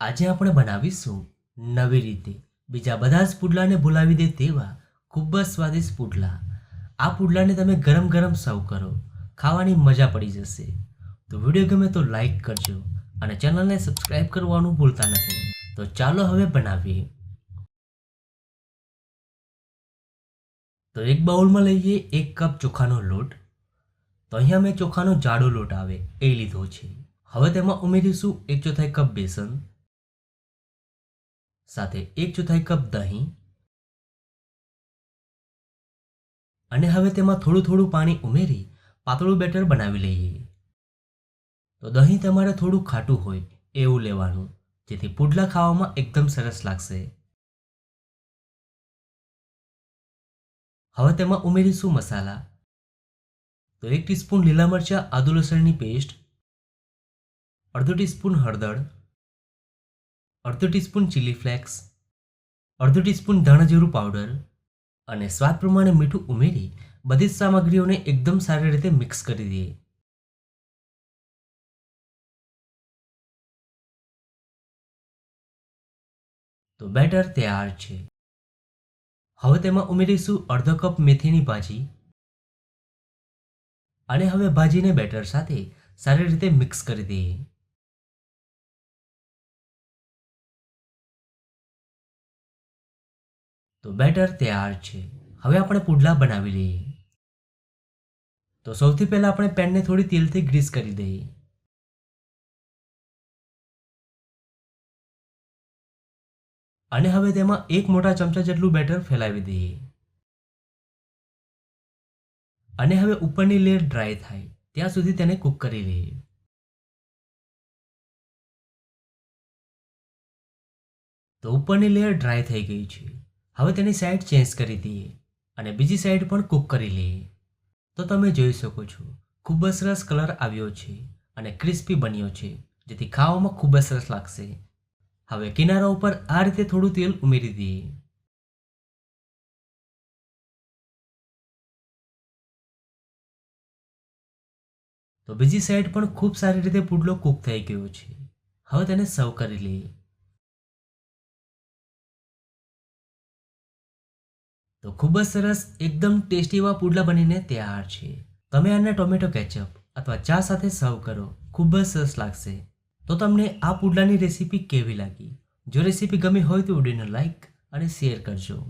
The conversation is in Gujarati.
આજે આપણે બનાવીશું નવી રીતે. બીજા બધા જ પુડલાને ભૂલાવી દે તેવા ખૂબ જ સ્વાદિષ્ટ પુડલા. આ પુડલાને તમે ગરમ ગરમ સર્વ કરો. ખાવાની મજા પડી જશે. તો વીડિયો ગમે તો લાઈક કરજો અને ચેનલને સબસ્ક્રાઈબ કરવાનું ભૂલતા નહીં. તો ચાલો હવે બનાવીએ. તો એક બાઉલમાં લઈએ એક કપ ચોખાનો લોટ. તો અહીંયા મેં ચોખાનો જાડો લોટ આવે એ લીધો છે. હવે તેમાં ઉમેરીશું એક ચોથાઈ કપ બેસન, સાથે એક ચોથાઈ કપ દહીં અને હવે તેમાં થોડું થોડું પાણી ઉમેરી પાતળું બેટર બનાવી લઈએ. તો દહીં તમારે થોડું ખાટું હોય એવું લેવાનું, જેથી પુડલા ખાવામાં એકદમ સરસ લાગશે. હવે તેમાં ઉમેરીશું મસાલા. તો એક ટીસ્પૂન લીલા મરચાં, આદુ લસણની પેસ્ટ અડધો ટીસ્પૂન હળદર, અડધો ટીસ્પૂન ચીલી ફ્લેક્સ અડધો ટીસ્પૂન ધાણા જીરું પાવડર અને સ્વાદ પ્રમાણે મીઠું ઉમેરી બધી જ સામગ્રીઓને એકદમ સારી રીતે મિક્સ કરી દઈએ. તો બેટર તૈયાર છે. હવે તેમાં ઉમેરીશું અડધો કપ મેથીની ભાજી અને હવે ભાજીને બેટર સાથે સારી રીતે મિક્સ કરી દઈએ. તો બેટર તૈયાર છે. હવે આપણે પુડલા બનાવી લઈએ. તો સૌથી પહેલાં આપણે પેનને થોડી તેલથી ગ્રીસ કરી દઈએ. અને હવે તેમાં એક મોટા ચમચા જેટલું બેટર ફેલાવી દઈએ. અને હવે ઉપરની લેયર ડ્રાય થાય. ત્યાં સુધી તેને કૂક કરી લઈએ. તો ઉપરની લેયર ડ્રાય થઈ ગઈ છે. હવે તેની સાઈડ ચેન્જ કરી દઈએ અને બીજી સાઈડ પણ કૂક કરી લઈએ. તો તમે જોઈ શકો છો, ખૂબ જ સરસ કલર આવ્યો છે અને ક્રિસ્પી બન્યો છે, જેથી ખાવામાં ખૂબ જ સરસ લાગશે. હવે કિનારા ઉપર આ રીતે થોડું તેલ ઉમેરી દઈએ. તો બીજી સાઈડ પણ ખૂબ સારી રીતે પુડલો કૂક થઈ ગયો છે. હવે તેને સર્વ કરી લઈએ. તો ખૂબ જ સરસ, એકદમ ટેસ્ટી એવા પુડલા બનીને તૈયાર છે. તમે આને ટોમેટો કેચઅપ અથવા ચા સાથે સર્વ કરો. ખૂબ જ સરસ લાગશે. તો તમને આ પુડલાની રેસીપી કેવી લાગી? જો રેસીપી ગમી હોય તો વિડીયોને લાઈક અને શેર કરજો.